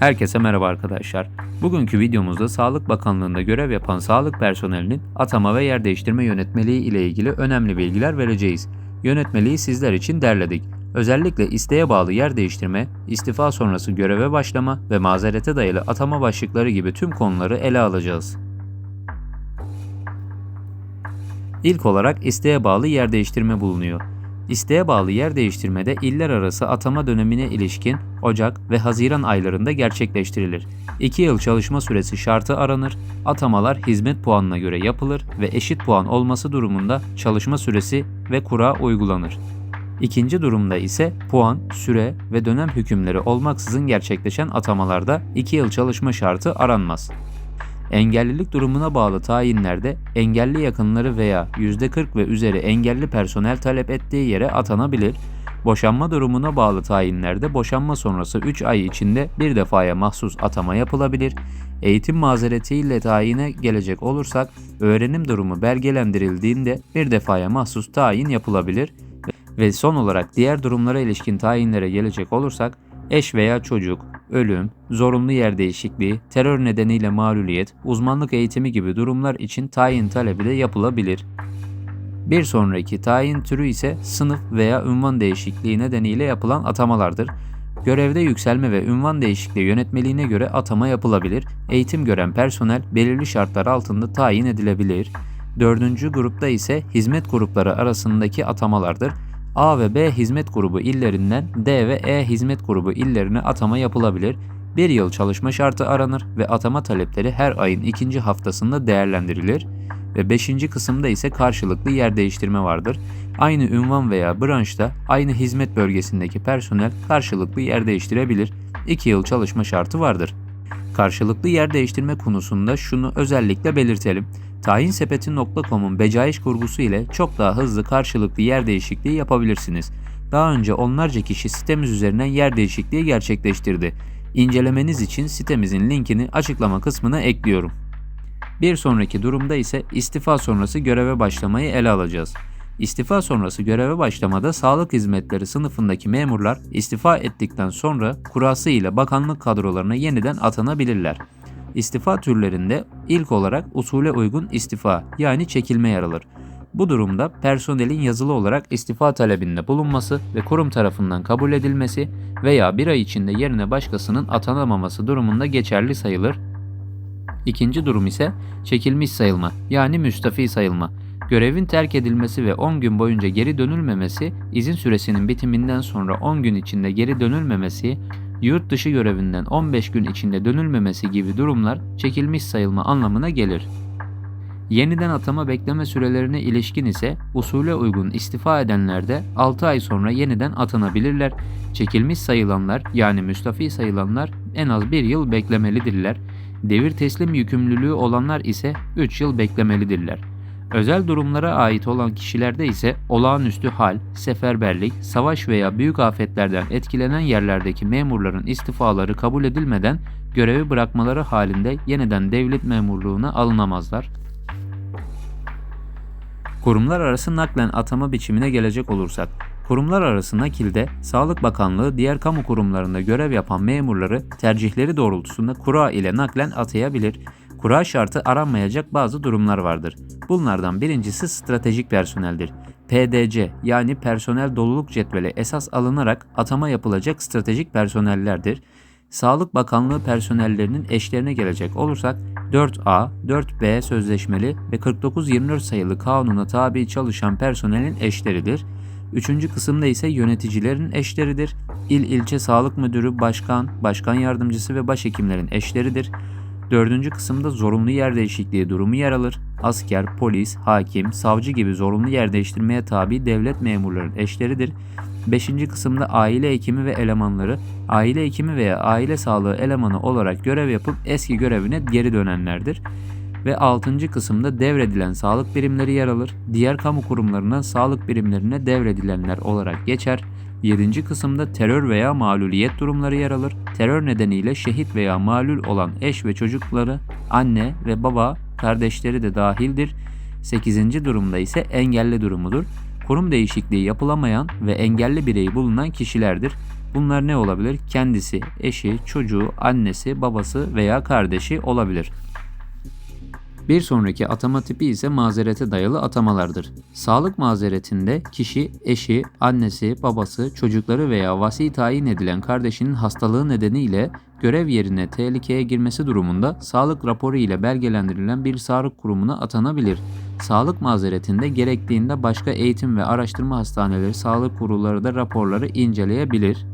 Herkese merhaba arkadaşlar. Bugünkü videomuzda Sağlık Bakanlığı'nda görev yapan sağlık personelinin atama ve yer değiştirme yönetmeliği ile ilgili önemli bilgiler vereceğiz. Yönetmeliği sizler için derledik. Özellikle isteğe bağlı yer değiştirme, istifa sonrası göreve başlama ve mazerete dayalı atama başlıkları gibi tüm konuları ele alacağız. İlk olarak isteğe bağlı yer değiştirme bulunuyor. İsteğe bağlı yer değiştirmede iller arası atama dönemine ilişkin Ocak ve Haziran aylarında gerçekleştirilir. 2 yıl çalışma süresi şartı aranır, atamalar hizmet puanına göre yapılır ve eşit puan olması durumunda çalışma süresi ve kura uygulanır. İkinci durumda ise puan, süre ve dönem hükümleri olmaksızın gerçekleşen atamalarda 2 yıl çalışma şartı aranmaz. Engellilik durumuna bağlı tayinlerde engelli yakınları veya %40 ve üzeri engelli personel talep ettiği yere atanabilir. Boşanma durumuna bağlı tayinlerde boşanma sonrası 3 ay içinde bir defaya mahsus atama yapılabilir. Eğitim mazeretiyle tayine gelecek olursak öğrenim durumu belgelendirildiğinde bir defaya mahsus tayin yapılabilir. Ve son olarak diğer durumlara ilişkin tayinlere gelecek olursak eş veya çocuk, ölüm, zorunlu yer değişikliği, terör nedeniyle mağluliyet, uzmanlık eğitimi gibi durumlar için tayin talebi de yapılabilir. Bir sonraki tayin türü ise sınıf veya ünvan değişikliği nedeniyle yapılan atamalardır. Görevde yükselme ve ünvan değişikliği yönetmeliğine göre atama yapılabilir. Eğitim gören personel belirli şartlar altında tayin edilebilir. Dördüncü grupta ise hizmet grupları arasındaki atamalardır. A ve B hizmet grubu illerinden D ve E hizmet grubu illerine atama yapılabilir. Bir yıl çalışma şartı aranır ve atama talepleri her ayın ikinci haftasında değerlendirilir. Ve beşinci kısımda ise karşılıklı yer değiştirme vardır. Aynı ünvan veya branşta aynı hizmet bölgesindeki personel karşılıklı yer değiştirebilir. 2 yıl çalışma şartı vardır. Karşılıklı yer değiştirme konusunda şunu özellikle belirtelim. Tayinsepeti.com'un becaiş kurgusu ile çok daha hızlı karşılıklı yer değişikliği yapabilirsiniz. Daha önce onlarca kişi sitemiz üzerinden yer değişikliği gerçekleştirdi. İncelemeniz için sitemizin linkini açıklama kısmına ekliyorum. Bir sonraki durumda ise istifa sonrası göreve başlamayı ele alacağız. İstifa sonrası göreve başlamada sağlık hizmetleri sınıfındaki memurlar istifa ettikten sonra kurası ile bakanlık kadrolarına yeniden atanabilirler. İstifa türlerinde ilk olarak usule uygun istifa yani çekilme yer alır. Bu durumda personelin yazılı olarak istifa talebinde bulunması ve kurum tarafından kabul edilmesi veya bir ay içinde yerine başkasının atanamaması durumunda geçerli sayılır. İkinci durum ise çekilmiş sayılma yani müstafi sayılma. Görevin terk edilmesi ve 10 gün boyunca geri dönülmemesi, izin süresinin bitiminden sonra 10 gün içinde geri dönülmemesi, yurt dışı görevinden 15 gün içinde dönülmemesi gibi durumlar çekilmiş sayılma anlamına gelir. Yeniden atama bekleme sürelerine ilişkin ise usule uygun istifa edenler de 6 ay sonra yeniden atanabilirler. Çekilmiş sayılanlar yani müstafi sayılanlar en az 1 yıl beklemelidirler. Devir teslim yükümlülüğü olanlar ise 3 yıl beklemelidirler. Özel durumlara ait olan kişilerde ise olağanüstü hal, seferberlik, savaş veya büyük afetlerden etkilenen yerlerdeki memurların istifaları kabul edilmeden görevi bırakmaları halinde yeniden devlet memurluğuna alınamazlar. Kurumlar arası naklen atama biçimine gelecek olursak, kurumlar arası nakilde Sağlık Bakanlığı diğer kamu kurumlarında görev yapan memurları tercihleri doğrultusunda kura ile naklen atayabilir. Kura şartı aranmayacak bazı durumlar vardır. Bunlardan birincisi stratejik personeldir. PDC yani personel doluluk cetveli esas alınarak atama yapılacak stratejik personellerdir. Sağlık Bakanlığı personellerinin eşlerine gelecek olursak 4A, 4B sözleşmeli ve 4924 sayılı kanuna tabi çalışan personelin eşleridir. Üçüncü kısımda ise yöneticilerin eşleridir. İl ilçe sağlık müdürü, başkan, başkan yardımcısı ve başhekimlerin eşleridir. Dördüncü kısımda zorunlu yer değişikliği durumu yer alır. Asker, polis, hakim, savcı gibi zorunlu yer değiştirmeye tabi devlet memurların eşleridir. Beşinci kısımda aile hekimi ve elemanları, aile hekimi veya aile sağlığı elemanı olarak görev yapıp eski görevine geri dönenlerdir. Ve altıncı kısımda devredilen sağlık birimleri yer alır. Diğer kamu kurumlarından sağlık birimlerine devredilenler olarak geçer. 7. kısımda terör veya maluliyet durumları yer alır. Terör nedeniyle şehit veya malul olan eş ve çocukları, anne ve baba, kardeşleri de dahildir. 8. durumda ise engelli durumudur. Kurum değişikliği yapılamayan ve engelli bireyi bulunan kişilerdir. Bunlar ne olabilir? Kendisi, eşi, çocuğu, annesi, babası veya kardeşi olabilir. Bir sonraki atama tipi ise mazerete dayalı atamalardır. Sağlık mazeretinde kişi eşi, annesi, babası, çocukları veya vasi tayin edilen kardeşinin hastalığı nedeniyle görev yerine tehlikeye girmesi durumunda sağlık raporu ile belgelendirilen bir sağlık kurumuna atanabilir. Sağlık mazeretinde gerektiğinde başka eğitim ve araştırma hastaneleri sağlık kurulları da raporları inceleyebilir.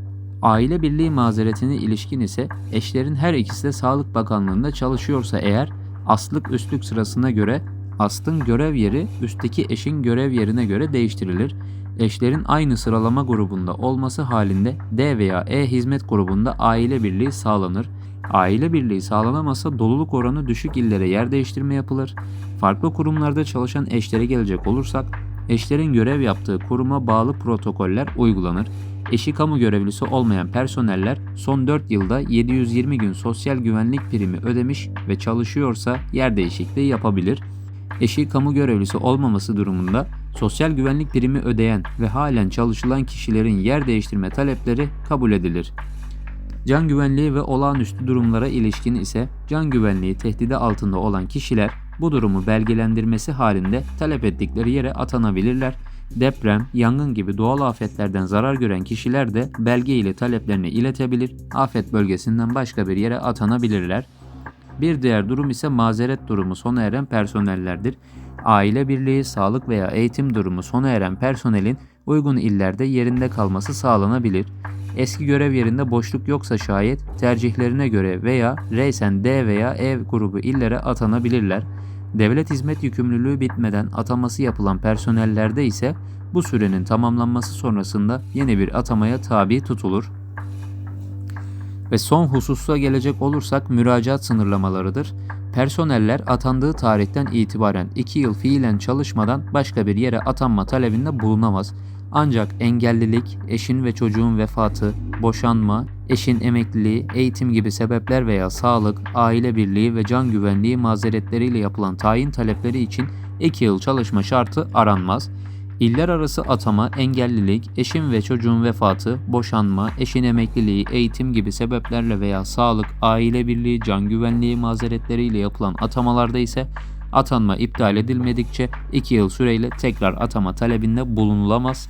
Aile birliği mazeretine ilişkin ise eşlerin her ikisi de Sağlık Bakanlığı'nda çalışıyorsa eğer aslık üstlük sırasına göre aslın görev yeri üstteki eşin görev yerine göre değiştirilir. Eşlerin aynı sıralama grubunda olması halinde D veya E hizmet grubunda aile birliği sağlanır. Aile birliği sağlanamazsa doluluk oranı düşük illere yer değiştirme yapılır. Farklı kurumlarda çalışan eşlere gelecek olursak, eşlerin görev yaptığı kuruma bağlı protokoller uygulanır. Eşi kamu görevlisi olmayan personeller son 4 yılda 720 gün sosyal güvenlik primi ödemiş ve çalışıyorsa yer değişikliği yapabilir. Eşi kamu görevlisi olmaması durumunda sosyal güvenlik primi ödeyen ve halen çalışılan kişilerin yer değiştirme talepleri kabul edilir. Can güvenliği ve olağanüstü durumlara ilişkin ise can güvenliği tehdidi altında olan kişiler bu durumu belgelendirmesi halinde talep ettikleri yere atanabilirler. Deprem, yangın gibi doğal afetlerden zarar gören kişiler de belge ile taleplerini iletebilir, afet bölgesinden başka bir yere atanabilirler. Bir diğer durum ise mazeret durumu sona eren personellerdir. Aile birliği, sağlık veya eğitim durumu sona eren personelin uygun illerde yerinde kalması sağlanabilir. Eski görev yerinde boşluk yoksa şayet tercihlerine göre veya reysen D veya E grubu illere atanabilirler. Devlet hizmet yükümlülüğü bitmeden ataması yapılan personellerde ise bu sürenin tamamlanması sonrasında yeni bir atamaya tabi tutulur. Ve son hususa gelecek olursak müracaat sınırlamalarıdır. Personeller atandığı tarihten itibaren 2 yıl fiilen çalışmadan başka bir yere atanma talebinde bulunamaz. Ancak engellilik, eşin ve çocuğun vefatı, boşanma, eşin emekliliği, eğitim gibi sebepler veya sağlık, aile birliği ve can güvenliği mazeretleriyle yapılan tayin talepleri için 2 yıl çalışma şartı aranmaz. İller arası atama, engellilik, eşin ve çocuğun vefatı, boşanma, eşin emekliliği, eğitim gibi sebeplerle veya sağlık, aile birliği, can güvenliği mazeretleriyle yapılan atamalarda ise atanma iptal edilmedikçe 2 yıl süreyle tekrar atama talebinde bulunulamaz.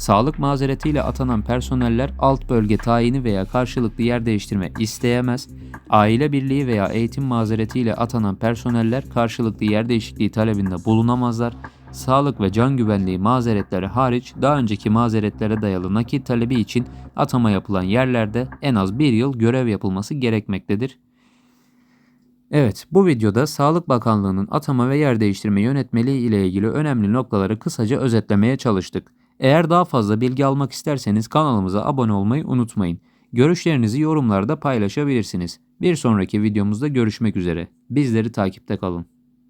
Sağlık mazeretiyle atanan personeller alt bölge tayini veya karşılıklı yer değiştirme isteyemez. Aile birliği veya eğitim mazeretiyle atanan personeller karşılıklı yer değişikliği talebinde bulunamazlar. Sağlık ve can güvenliği mazeretleri hariç daha önceki mazeretlere dayalı nakit talebi için atama yapılan yerlerde en az bir yıl görev yapılması gerekmektedir. Evet, bu videoda Sağlık Bakanlığı'nın atama ve yer değiştirme yönetmeliği ile ilgili önemli noktaları kısaca özetlemeye çalıştık. Eğer daha fazla bilgi almak isterseniz kanalımıza abone olmayı unutmayın. Görüşlerinizi yorumlarda paylaşabilirsiniz. Bir sonraki videomuzda görüşmek üzere. Bizleri takipte kalın.